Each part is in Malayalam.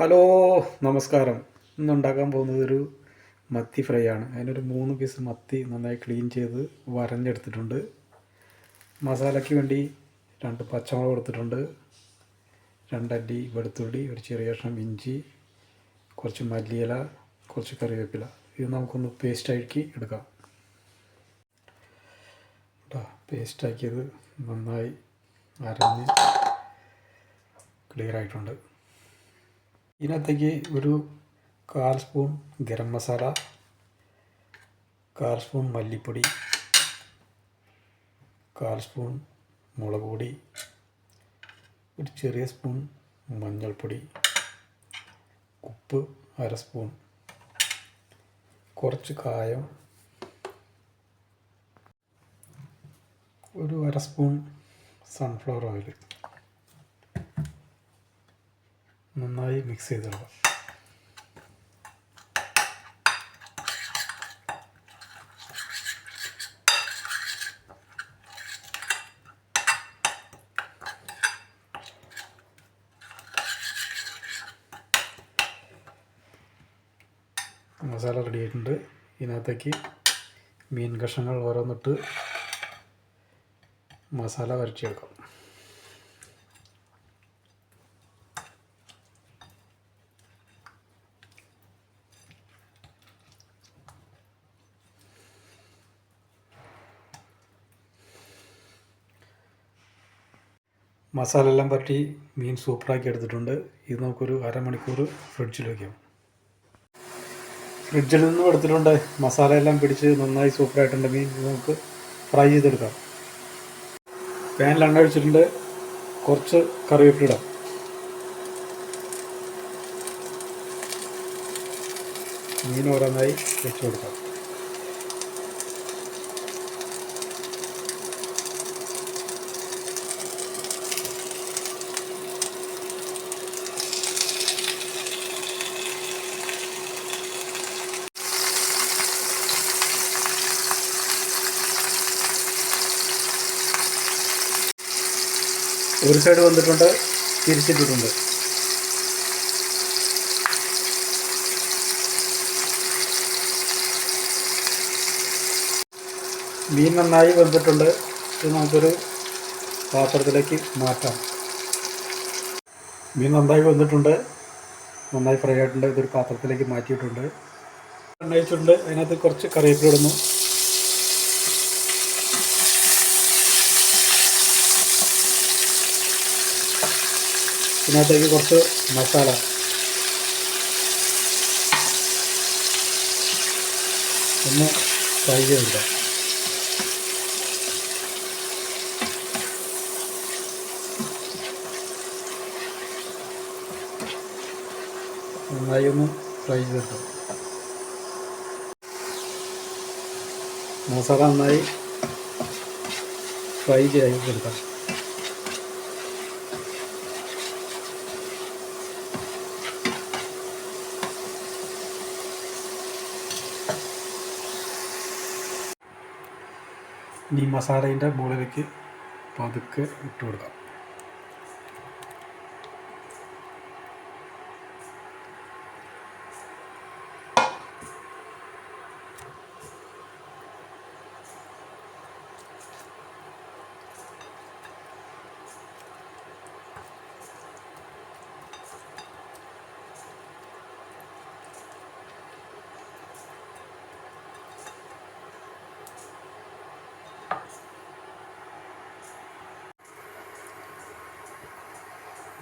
ഹലോ നമസ്കാരം. ഇന്നുണ്ടാക്കാൻ പോകുന്നത് ഒരു മത്തി ഫ്രൈ ആണ്. അതിനൊരു മൂന്ന് പീസ് മത്തി നന്നായി ക്ലീൻ ചെയ്ത് വരഞ്ഞെടുത്തിട്ടുണ്ട്. മസാലയ്ക്ക് വേണ്ടി രണ്ട് പച്ചമുളക് എടുത്തിട്ടുണ്ട്. രണ്ടടി വെളുത്തുള്ളി ഒരു ചെറിയ കഷ്ണം ഇഞ്ചി കുറച്ച് മല്ലിയില കുറച്ച് കറിവേപ്പില. ഇത് നമുക്കൊന്ന് പേസ്റ്റ് പേസ്റ്റാക്കി എടുക്കാം. പേസ്റ്റാക്കിയത് നന്നായി അരഞ്ഞ് ക്ലിയർ ആയിട്ടുണ്ട്. ഇതിനകത്തേക്ക് ഒരു കാൽ സ്പൂൺ ഗരം മസാല കാൽ സ്പൂൺ മല്ലിപ്പൊടി കാൽ സ്പൂൺ മുളക് പൊടി ഒരു ചെറിയ സ്പൂൺ മഞ്ഞൾപ്പൊടി ഉപ്പ് അര സ്പൂൺ കുറച്ച് കായം ഒരു അര സ്പൂൺ സൺഫ്ലവർ ഓയിൽ. നന്നായി മിക്സ് ചെയ്തിടുക മസാല റെഡി ആയിട്ടുണ്ട്. ഇതിനകത്തേക്ക് മീൻ കഷ്ണങ്ങൾ ഓരോന്നിട്ട് മസാല വരച്ചെടുക്കാം മസാല എല്ലാം പറ്റി മീൻ സൂപ്പറാക്കി എടുത്തിട്ടുണ്ട്. ഇത് നമുക്കൊരു അരമണിക്കൂർ ഫ്രിഡ്ജിൽ വയ്ക്കാം ഫ്രിഡ്ജിൽ നിന്നും എടുത്തിട്ടുണ്ട്. മസാല എല്ലാം പിടിച്ച് നന്നായി സൂപ്പറായിട്ടുണ്ട് മീൻ. നമുക്ക് ഫ്രൈ ചെയ്തെടുക്കാം. പാനിൽ എണ്ണ ഒഴിച്ചിട്ടുണ്ട്. കുറച്ച് കറിവേപ്പില ഇടാം. മീൻ ഓരോന്നായി വെച്ച് കൊടുക്കാം. ഒരു സൈഡ് വന്നിട്ടുണ്ട് തിരിച്ചിട്ടിട്ടുണ്ട് മീൻ നന്നായി വന്നിട്ടുണ്ട് ഇത് നമുക്കൊരു പാത്രത്തിലേക്ക് മാറ്റാം. മീൻ നന്നായി വന്നിട്ടുണ്ട് നന്നായി ഫ്രൈ ആയിട്ടുണ്ട്. ഇതൊരു പാത്രത്തിലേക്ക് മാറ്റിയിട്ടുണ്ട്. എണ്ണയിച്ചിട്ടുണ്ട് അതിനകത്ത് കുറച്ച് കറിവേപ്പില ഇടുന്നു. ഇതിനകത്തേക്ക് കുറച്ച് മസാല. ഒന്ന് ഫ്രൈ ചെയ്തിടാം നന്നായി ഒന്ന് ഫ്രൈ ചെയ്തിട്ടാം മസാല നന്നായി ഫ്രൈ ചെയ്തെടുക്കാം. ഇനി മസാലേന്റെ മുകളിലേക്ക് പതുക്കെ ഇട്ട് കൊടുക്കാം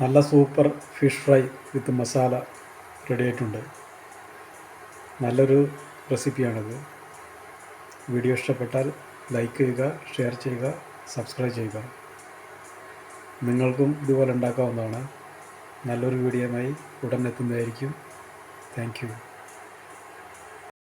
നല്ല super fish fry with masala ready ആയിട്ടുണ്ട്. നല്ലൊരു റെസിപ്പിയാണിത്. വീഡിയോ ഇഷ്ടപ്പെട്ടാൽ ലൈക്ക് ചെയ്യുക ഷെയർ ചെയ്യുക സബ്സ്ക്രൈബ് ചെയ്യുക. നിങ്ങൾക്കും ഇതുപോലെ ഉണ്ടാക്കാവുന്നതാണ്. നല്ലൊരു വീഡിയോയുമായി ഉടൻ എത്തുന്നതായിരിക്കും. Thank you.